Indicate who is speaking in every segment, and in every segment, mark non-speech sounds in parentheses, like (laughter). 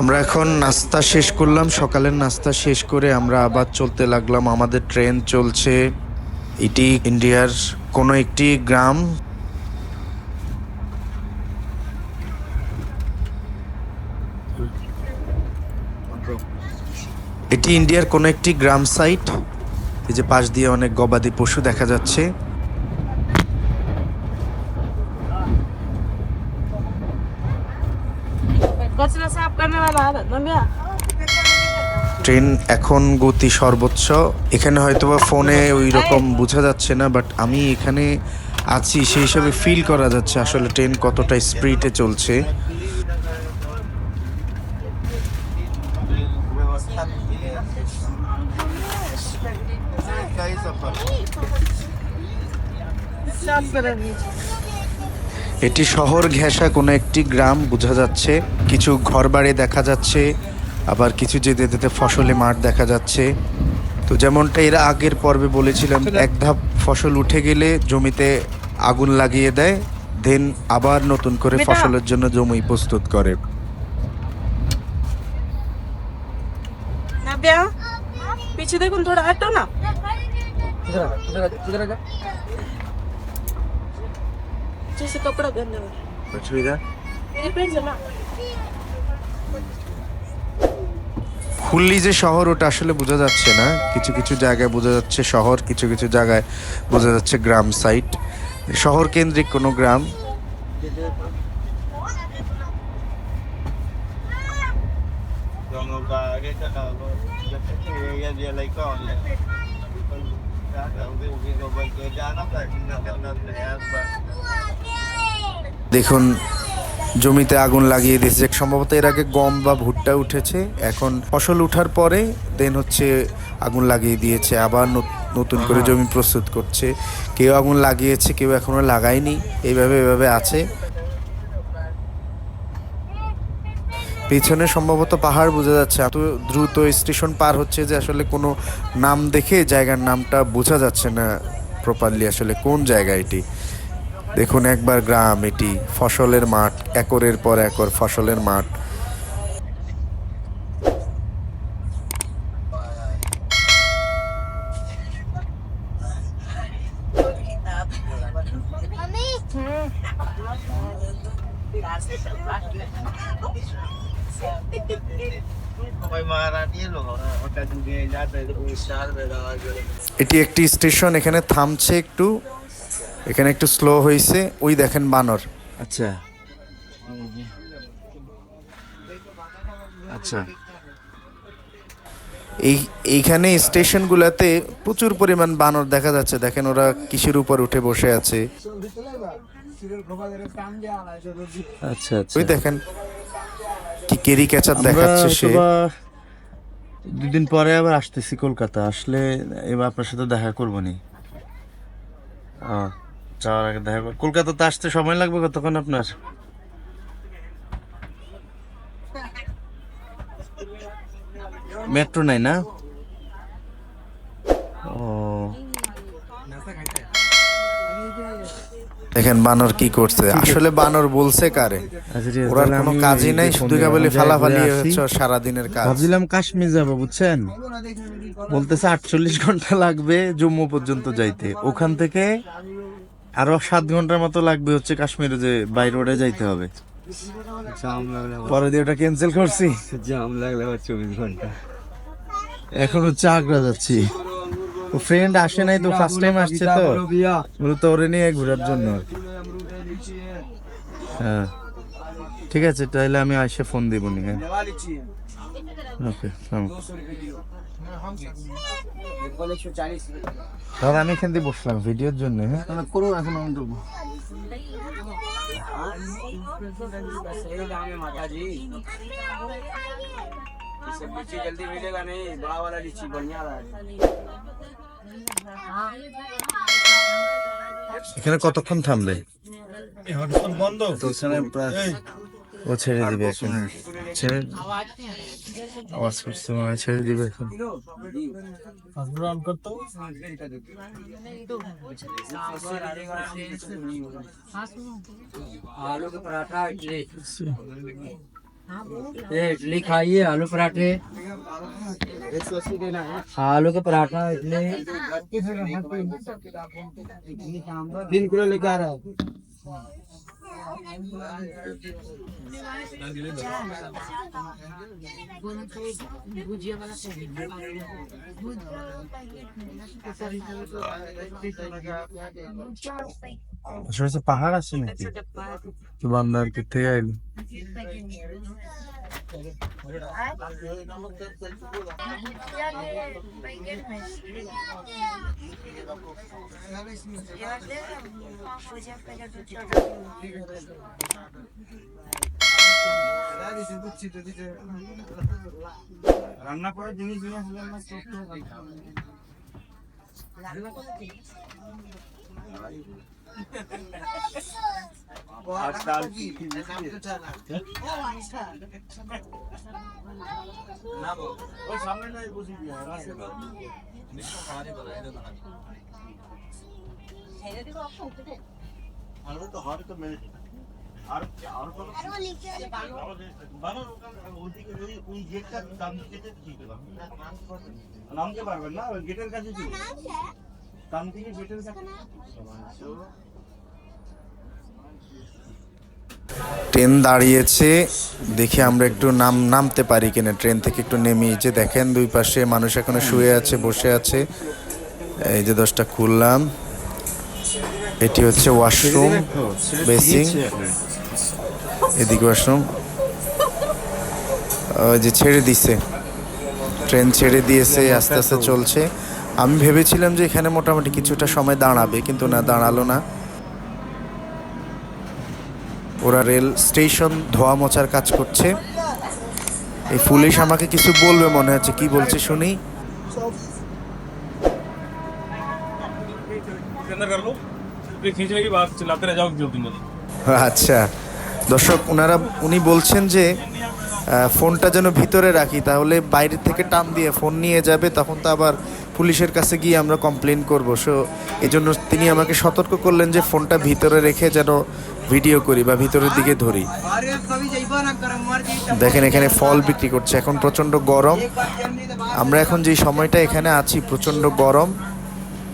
Speaker 1: আমরা এখন নাস্তা শেষ করলাম। সকালের নাস্তা শেষ করে আমরা আবার চলতে লাগলাম। আমাদের ট্রেন চলছে। এটি ইন্ডিয়ার কোনো একটি গ্রাম। এটি ইন্ডিয়ার কোনো একটি গ্রাম সাইট। এই যে পাশ দিয়ে অনেক গবাদি পশু দেখা যাচ্ছে। ট্রেন এখন গতি সর্বোচ্চ। এখানে হয়তোবা ফোনে ওই রকম বোঝা যাচ্ছে না বাট আমি এখানে আছি সেই হিসাবে ফিল করা যাচ্ছে আসলে ট্রেন কতটা স্পিডে চলছে। এটি শহর ঘেঁষা কোনো একটি গ্রাম বোঝা যাচ্ছে। কিছু ঘরবাড়ি দেখা যাচ্ছে আবার কিছু যেতে যেতে ফসলে মাঠ দেখা যাচ্ছে। তো যেমনটা এর আগের পর্বে বলেছিলাম এক ধাপ ফসল উঠে গেলে জমিতে আগুন লাগিয়ে দেয় দেন আবার নতুন করে ফসলের জন্য জমি প্রস্তুত করে।
Speaker 2: দেখুন থোড়া হাঁটো না। जैसे कपड़ा गंदा हो मेरे पेट जमा
Speaker 1: হুল্লি যে শহর ওটা আসলে বোঝা যাচ্ছে না কিছু কিছু জায়গায় বোঝা যাচ্ছে শহর কিছু কিছু জায়গায় বোঝা যাচ্ছে গ্রাম সাইট শহর কেন্দ্রিক কোনো গ্রাম
Speaker 3: Còn bà cái cái cái cái cái cái lấy con
Speaker 1: দেখুন জমিতে আগুন লাগিয়ে দিয়েছে। সম্ভবত এর আগে গম বা ভুট্টা উঠেছে এখন ফসল উঠার পরে দেন হচ্ছে আগুন লাগিয়ে দিয়েছে আবার নতুন করে জমি প্রস্তুত করছে। কেউ আগুন লাগিয়েছে কেউ এখনও লাগায়নি এইভাবে এভাবে আছে। পিছনে সম্ভবত পাহাড় বোঝা যাচ্ছে। এত দ্রুত স্টেশন পার হচ্ছে যে আসলে কোনো নাম দেখে জায়গার নামটা বোঝা যাচ্ছে না প্রপারলি আসলে কোন জায়গা এটি। দেখুন একবার গ্রাম এটি, ফসলের মাঠ, একরের পর একর ফসলের মাঠ। এটি একটি স্টেশন এখানে থামছে একটু। এখানে একটু স্লো হয়েছে ওই দেখেন বানর।
Speaker 4: আচ্ছা। আচ্ছা।
Speaker 1: এই এইখানে স্টেশনগুলোতে প্রচুর পরিমাণ বানর দেখা যাচ্ছে। দেখেন ওরা কিসের উপর উঠে বসে আছে।
Speaker 4: আচ্ছা আচ্ছা।
Speaker 1: ওই দেখেন। কি কেরি ক্যাচার দেখাচ্ছে সে?
Speaker 4: দুদিন পরে আবার আসতেছি কলকাতা আসলে এবার আপনার সাথে দেখা করব নি যাওয়ার আগে দেখা করব কলকাতাতে আসতে সময় লাগবে কতক্ষণ আপনার? মেট্রো নাই না?
Speaker 1: দেখেন বানর কি করছে? (laughs) আসলে বানর বলছে কারে?
Speaker 4: আচ্ছা তাহলে
Speaker 1: কোনো কাজই নাই শুধু কেবলই ফালাফালি হচ্ছে ওর সারাদিনের কাজ।
Speaker 4: ভাবছিলাম কাশ্মীর যাব বুঝছেন? বলতেছে আটচল্লিশ ঘণ্টা লাগবে জম্মু পর্যন্ত যাইতে। ওখান থেকে আরও সাত ঘণ্টার মতো লাগবে হচ্ছে কাশ্মীরে যে বাই রোডে যাইতে হবে। পরে দিয়ে ওটা ক্যান্সেল করছি।
Speaker 3: জাম লাগলে চব্বিশ ঘণ্টা।
Speaker 4: এখন হচ্ছে আগ্রা যাচ্ছি। ফ্রেন্ড আসে নাই তো ফার্স্ট টাইম আসছে তো মূলত ওরে নিয়ে ঘোরার জন্য আর কি। হ্যাঁ ঠিক আছে তাহলে আমি আসে ফোন দিব নি হ্যাঁ ওকে দাদা আমি এখান দিয়ে বসলাম ভিডিওর জন্য হ্যাঁ
Speaker 3: করো এখন আমি দেবো जल्दी मिलेगा नहीं बड़ा वाला लीची बढ़िया रहा
Speaker 4: এখানে কতক্ষণ থামবে? ও ছেড়ে দিবে এখন। ছেড়ে আওয়াজ করছে মনে ছেড়ে দিবে এখন।
Speaker 3: পরাঠা
Speaker 5: ये इडली खाइए आलू पराठे। आलू के पराठा इडली। तीन किलो लेकर आ रहा है।
Speaker 4: আশেপাশে পাহাড় আছে নাকি তো বান্দার কে থেকে আইলো
Speaker 3: রান্না করে জিনিস নিয়ে না ওই সামনে নাই নামতে পারবেন না? গেটের কাছে ছিল দাম গেটের কাছে
Speaker 1: ট্রেন দাঁড়িয়েছে। দেখি আমরা একটু নাম নামতে পারি কিনা। ট্রেন থেকে একটু নেমে যে দেখেন দুই পাশে মানুষ এখনও শুয়ে আছে বসে আছে। এই যে দশটা খুললাম। এটি হচ্ছে ওয়াশরুম বেসিং এদিকে ওয়াশরুম। যে ছেড়ে দিছে। ট্রেন ছেড়ে দিয়েছে, আস্তে আস্তে চলছে। আমি ভেবেছিলাম যে এখানে মোটামুটি কিছুটা সময় দাঁড়াবে, কিন্তু না, দাঁড়াল না। ওরা রেল স্টেশন ধোয়া মোছার কাজ করছে। এই পুলিশ আমাকে কিছু বলবে মনে হচ্ছে, কি বলছে শুনি?
Speaker 6: खींचने के बाद चलाते रह जाओ जो दिन
Speaker 1: আচ্ছা দর্শক ওনারা উনি বলছেন যে আহ, ফোনটা যেন ভিতরে রাখি তাহলে বাইরে থেকে টান দিয়ে ফোন নিয়ে যাবে তখন তো আবার পুলিশের কাছে গিয়ে আমরা কমপ্লেন করব সো এই জন্য তিনি আমাকে সতর্ক করলেন যে ফোনটা ভিতরে রেখে যেন ভিডিও করি বা ভিতরের দিকে ধরি দেখেন এখানে ফল বিক্রি করছে এখন প্রচণ্ড গরম আমরা এখন যে সময়টা এখানে আছি প্রচণ্ড গরম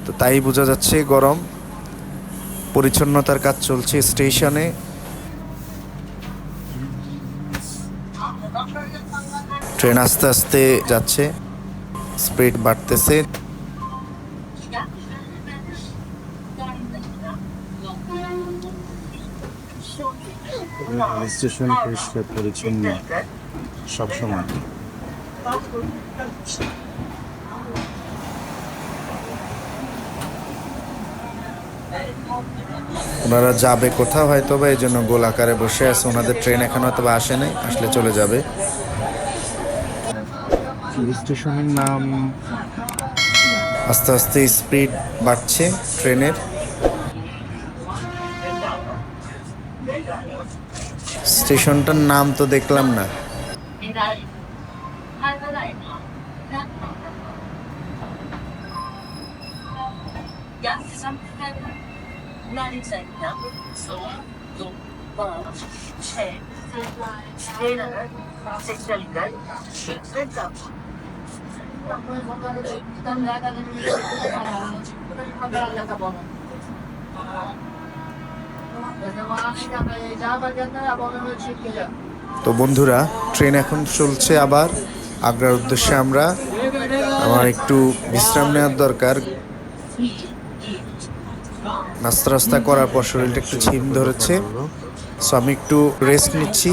Speaker 1: তো তাই বোঝা যাচ্ছে গরম পরিচ্ছন্নতার কাজ চলছে স্টেশনে। ট্রেন আস্তে আস্তে যাচ্ছে স্পিড বাড়তেছে।
Speaker 4: স্টেশন পরিষ্কার পরিচ্ছন্ন সবসময়।
Speaker 1: ওনারা যাবে কোথাও হয়তো বা এই জন্য গোল আকারে বসে আছে। ওনাদের ট্রেন এখন হয়তো বা আসে নাই আসলে চলে যাবে।
Speaker 4: স্টেশনের নাম
Speaker 1: আস্তে আস্তে স্পিড বাড়ছে ট্রেনের স্টেশনটার নাম তো দেখলাম না। তো বন্ধুরা ট্রেন এখন চলছে আবার। আগ্রার উদ্দেশ্যে আমরা আমার একটু বিশ্রাম নেওয়ার দরকার। নাস্তা রাস্তা করার পর শরীরটা একটু ঝিম ধরেছে সো আমি একটু রেস্ট নিচ্ছি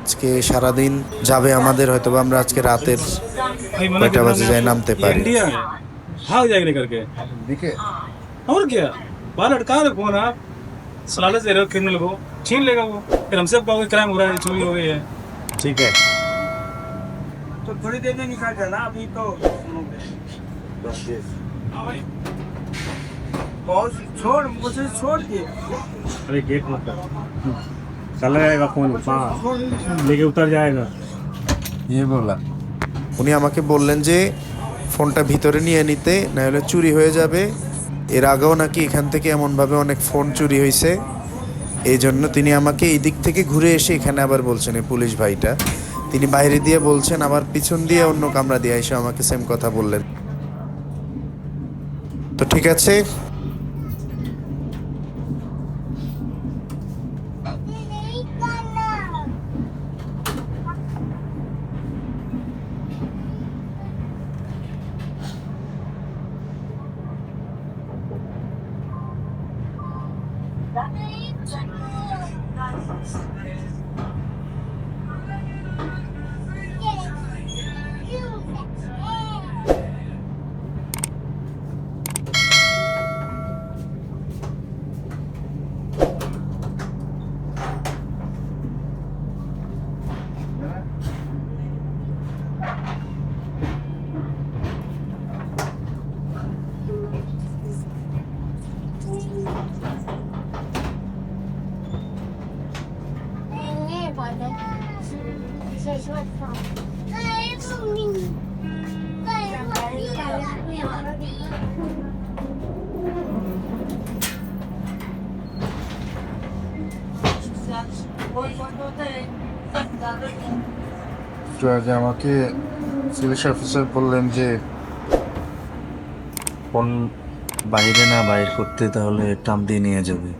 Speaker 1: আজকে সারাদিন যাবে আমাদের হয়তো বা আমরা আজকে রাতের কয়টা বাজে যায় নামতে পারি
Speaker 6: इंडिया है भाग जाएगा लेकर के
Speaker 4: দিকে
Speaker 6: और क्या बाहर अटका रहे फोन आप सलाले से रहे क्रिमिनल को छीन लेगा वो फिर हमसे कहोगे क्राइम हो रहा है चोरी हो गई है
Speaker 4: ঠিক আছে
Speaker 3: तो थोड़ी देर में निकल जाना अभी तो बहुत छोड़ मुझे छोड़ दिए
Speaker 6: अरे गेट मत कर चला जाएगा फोन लेके उतर जाएगा
Speaker 4: ইয়ে বলা
Speaker 1: উনি আমাকে বললেন যে ফোনটা ভিতরে নিয়ে নিতে না হলে চুরি হয়ে যাবে এর আগেও নাকি এখান থেকে এমনভাবে অনেক ফোন চুরি হয়েছে এই জন্য তিনি আমাকে এই দিক থেকে ঘুরে এসে এখানে আবার বলছেন এই পুলিশ ভাইটা তিনি বাইরে দিয়ে বলছেন আবার পিছন দিয়ে অন্য কামরা দিয়ে এসে আমাকে সেম কথা বললেন তো ঠিক আছে
Speaker 4: একটু আগে আমাকে পুলিশ অফিসার বললেন যে ফোন বাইরে না বাইর করতে, তাহলে টান দিয়ে নিয়ে যাবে।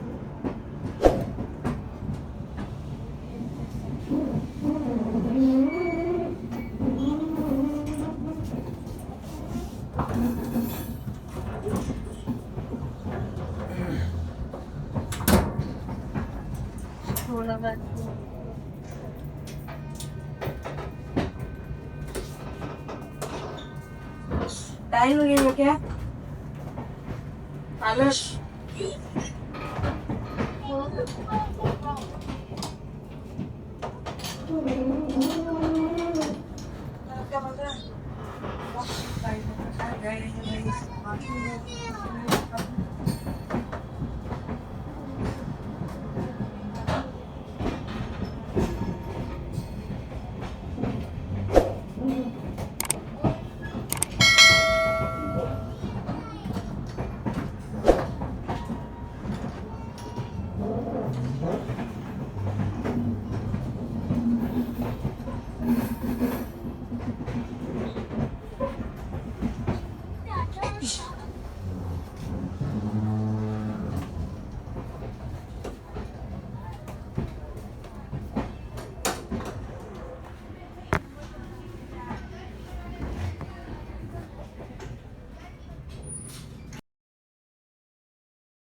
Speaker 2: टाइल वगैरह क्या? Parlour Thank you. Thank you.